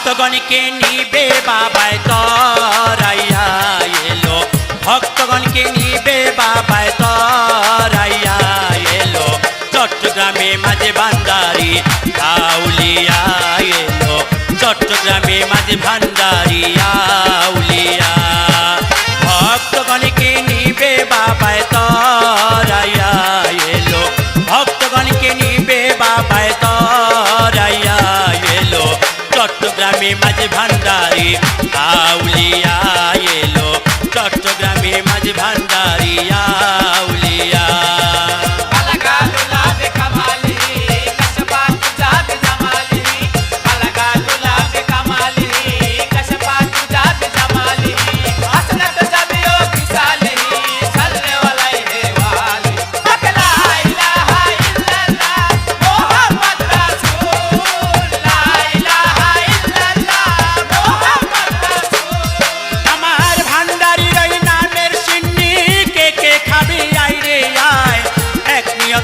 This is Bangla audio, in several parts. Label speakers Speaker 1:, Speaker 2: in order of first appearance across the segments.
Speaker 1: ভক্তগণকে নিবে বাবায় তরাইয়া এলো। ভক্তগণকে নিবে বাবায় তরাইয়া এলো। চট্টগ্রামে মাঝে ভান্ডারি আউলিয়া এলো। চট্টগ্রামে মাঝে ভান্ডারি আউলিয়া চট্টগ্রামে মাঝে ভান্ডারি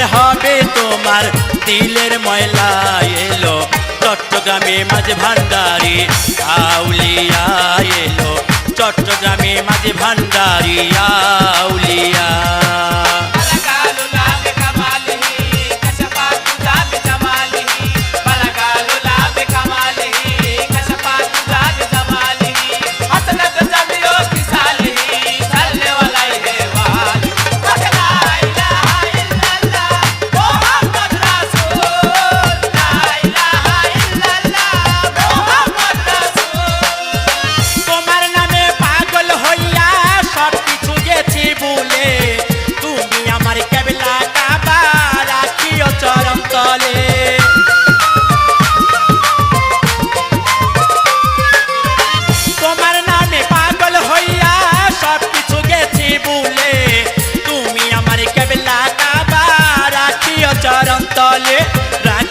Speaker 1: পরিষ্কার হবে তোমার দিলের ময়লা এলো। চট্টগ্রামে মাঝে ভান্ডারি, আউলিয়া এলো। চট্টগ্রামে মাঝে ভান্ডারি, আউলিয়া।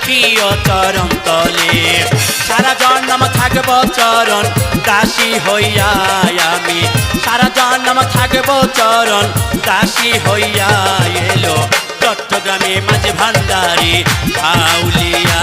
Speaker 1: রাখিও চরম তলে। সারা জন্ম থাকব চরণ, দাসী হইয়া আমি। সারা জন্ম থাকব চরণ, দাসী হইয়া এলো। চট্টগ্রামে মাঝে ভান্ডারি আউলিয়া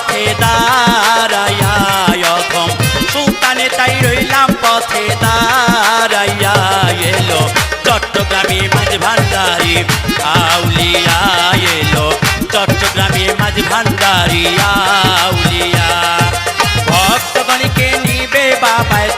Speaker 1: পথে দাঁড়াইয়া অঘম সুলতানে তাই রইলাম পথে দাঁড়াইয়া এলো। চট্টগ্রামে মাঝ ভান্ডারি আউলিয়া এলো। চট্টগ্রামে মাঝ ভান্ডারি আউলিয়া। ভক্তগণকে নিবে বাবায়